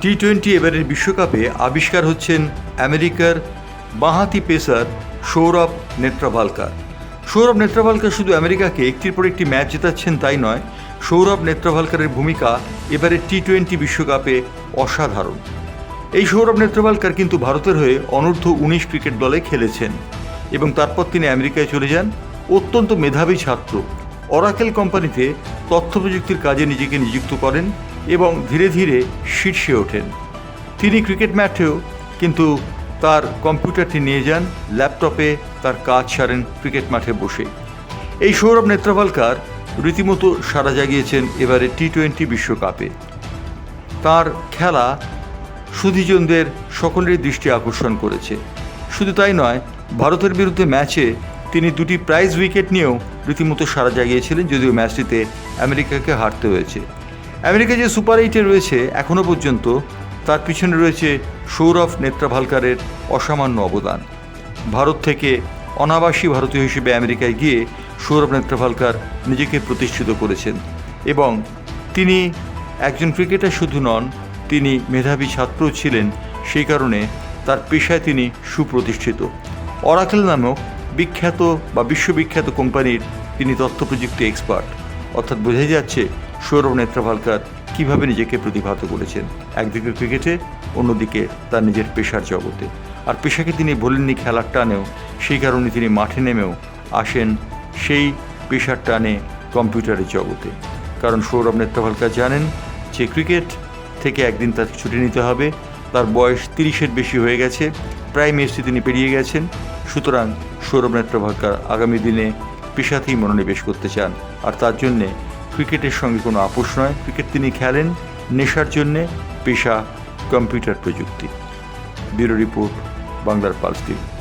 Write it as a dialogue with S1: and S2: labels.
S1: T twenty এবারের বিশ্বকাপে আবিষ্কার হচ্ছেন আমেরিকার বাঁহাতি পেসার সৌরভ নেত্রাভালকার সৌরভ নেত্রাভালকার শুধু আমেরিকাকে একটির পর একটি ম্যাচ জেতাচ্ছেন তাই নয়, সৌরভ নেত্রাভালকারের ভূমিকা এবারে টি টোয়েন্টি বিশ্বকাপে অসাধারণ। এই সৌরভ নেত্রবালকার কিন্তু ভারতের হয়ে অনূর্ধ্ব উনিশ ক্রিকেট দলে খেলেছেন এবং তারপর তিনি আমেরিকায় চলে যান। অত্যন্ত মেধাবী ছাত্র। অরাকেল কোম্পানিতে তথ্য প্রযুক্তির কাজে নিজেকে নিযুক্ত করেন। এবং ধীরে ধীরে শীর্ষে ওঠেন। তিনি ক্রিকেট ম্যাচেও কিন্তু তার কম্পিউটারটি নিয়ে যান, ল্যাপটপে তার কাজ সারেন ক্রিকেট মাঠে বসে। এই সৌরভ নেত্রবালকার রীতিমতো সাড়া জাগিয়েছেন এবারে টি টোয়েন্টি বিশ্বকাপে। তার খেলা সুধিজনদের সকলের দৃষ্টি আকর্ষণ করেছে। শুধু তাই নয়, ভারতের বিরুদ্ধে ম্যাচে তিনি দুটি প্রাইজ উইকেট নিয়েও রীতিমতো সাড়া জাগিয়েছিলেন, যদিও ম্যাচটিতে আমেরিকাকে হারতে হয়েছে। আমেরিকা যে সুপার এইটে রয়েছে এখনও পর্যন্ত, তার পিছনে রয়েছে সৌরভ নেত্রাভালকারের অসামান্য অবদান। ভারত থেকে অনাবাসী ভারতীয় হিসেবে আমেরিকায় গিয়ে সৌরভ নেত্রাভালকার নিজেকে প্রতিষ্ঠিত করেছেন এবং তিনি একজন ক্রিকেটার শুধু নন, তিনি মেধাবী ছাত্রও ছিলেন, সেই কারণে তার পেশায় তিনি সুপ্রতিষ্ঠিত। অরাকেল নামক বিখ্যাত বা বিশ্ববিখ্যাত কোম্পানির তিনি তথ্য প্রযুক্তি এক্সপার্ট। অর্থাৎ বোঝাই যাচ্ছে সৌরভ নেত্রাভালকার কীভাবে নিজেকে প্রতিভাত করেছেন? একদিকে ক্রিকেটে, অন্যদিকে তার নিজের পেশার জগতে। আর পেশাকে তিনি বলেননি খেলার টানেও, সেই কারণে তিনি মাঠে নেমেও আসেন সেই পেশার টানে কম্পিউটারের জগতে। কারণ সৌরভ নেত্রাভালকার জানেন যে ক্রিকেট থেকে একদিন তার ছুটি নিতে হবে, তার বয়স তিরিশের বেশি হয়ে গেছে, প্রায় মেসটি তিনি পেরিয়ে গেছেন। সুতরাং সৌরভ নেত্রভালকার আগামী দিনে পেশাতেই মনোনিবেশ করতে চান। আর তার জন্যে ক্রিকেটের সঙ্গে কোনো আপোষ নয়। ক্রিকেট তিনি খেলেন নেশার জন্যে, পেশা, কম্পিউটার প্রযুক্তি। ব্যুরো রিপোর্ট, বাংলার পালস টিভি।